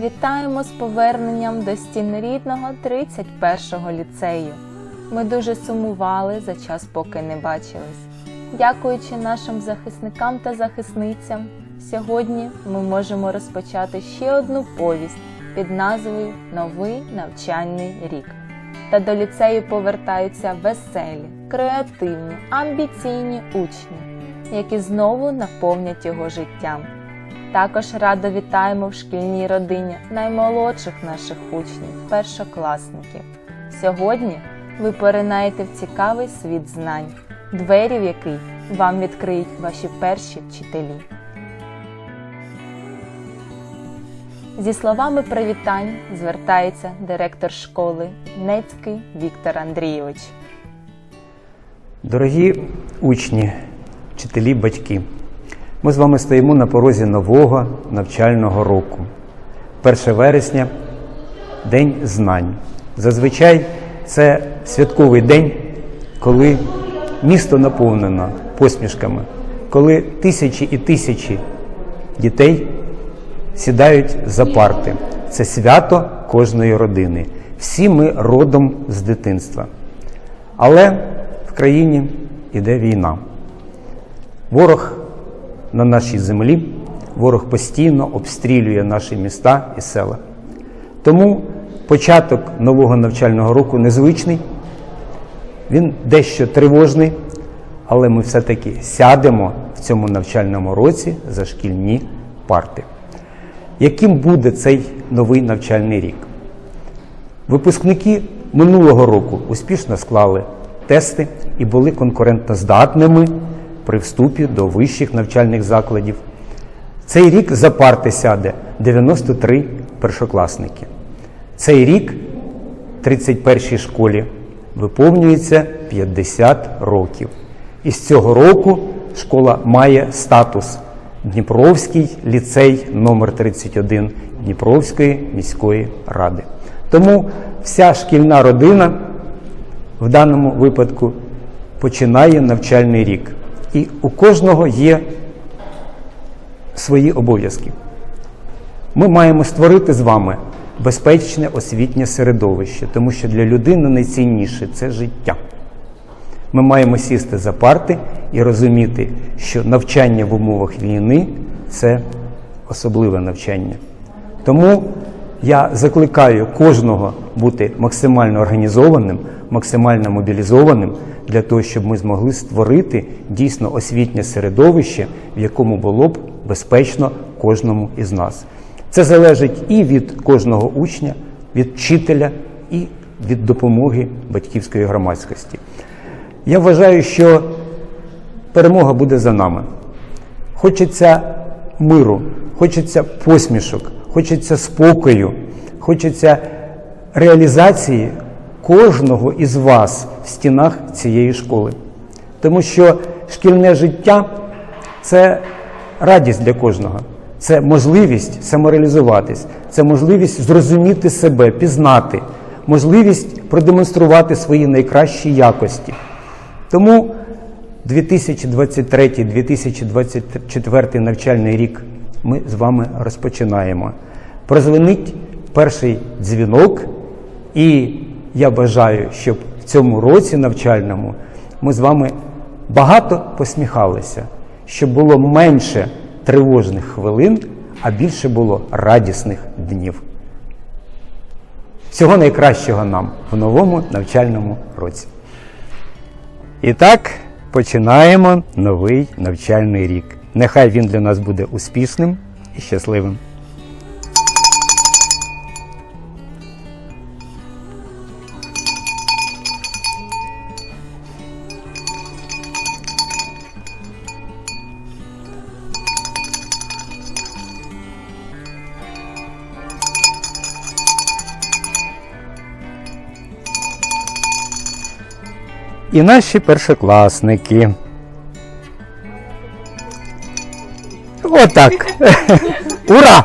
Вітаємо з поверненням до стін рідного 31-го ліцею. Ми дуже сумували за час, поки не бачились. Дякуючи нашим захисникам та захисницям, сьогодні ми можемо розпочати ще одну повість під назвою Новий навчальний рік. Та до ліцею повертаються веселі, креативні, амбіційні учні, які знову наповнять його життям. Також радо вітаємо в шкільній родині наймолодших наших учнів, першокласників. Сьогодні ви поринаєте в цікавий світ знань, двері в який вам відкриють ваші перші вчителі. Зі словами привітань звертається директор школи Нецький Віктор Андрійович. Дорогі учні, вчителі, батьки, ми з вами стоїмо на порозі нового навчального року. 1 вересня День знань. Зазвичай це святковий день, коли місто наповнено посмішками, коли тисячі і тисячі дітей сідають за парти. Це свято кожної родини. Всі ми родом з дитинства. Але в країні йде війна. Ворог на нашій землі, ворог постійно обстрілює наші міста і села. Тому початок нового навчального року незвичний, він дещо тривожний, але ми все-таки сядемо в цьому навчальному році за шкільні парти. Яким буде цей новий навчальний рік? Випускники минулого року успішно склали тести і були конкурентноздатними при вступі до вищих навчальних закладів. Цей рік за парти сяде 93 першокласники. Цей рік 31-й школі виповнюється 50 років. І з цього року школа має статус Дніпровський ліцей номер 31 Дніпровської міської ради. Тому вся шкільна родина в даному випадку починає навчальний рік. І у кожного є свої обов'язки. Ми маємо створити з вами безпечне освітнє середовище, тому що для людини найцінніше це життя. Ми маємо сісти за парти і розуміти, що навчання в умовах війни це особливе навчання. Тому я закликаю кожного бути максимально організованим, максимально мобілізованим для того, щоб ми змогли створити дійсно освітнє середовище, в якому було б безпечно кожному із нас. Це залежить і від кожного учня, від вчителя, і від допомоги батьківської громадськості. Я вважаю, що перемога буде за нами. Хочеться миру, хочеться посмішок, хочеться спокою, хочеться реалізації кожного із вас в стінах цієї школи. Тому що шкільне життя це радість для кожного, це можливість самореалізуватись, це можливість зрозуміти себе, пізнати, можливість продемонструвати свої найкращі якості. Тому 2023-2024 навчальний рік ми з вами розпочинаємо. Прозвенить перший дзвінок, і я бажаю, щоб в цьому році навчальному ми з вами багато посміхалися, щоб було менше тривожних хвилин, а більше було радісних днів. Всього найкращого нам в новому навчальному році. І так починаємо новий навчальний рік. Нехай він для нас буде успішним і щасливим. І наші першокласники. Отак. Ура!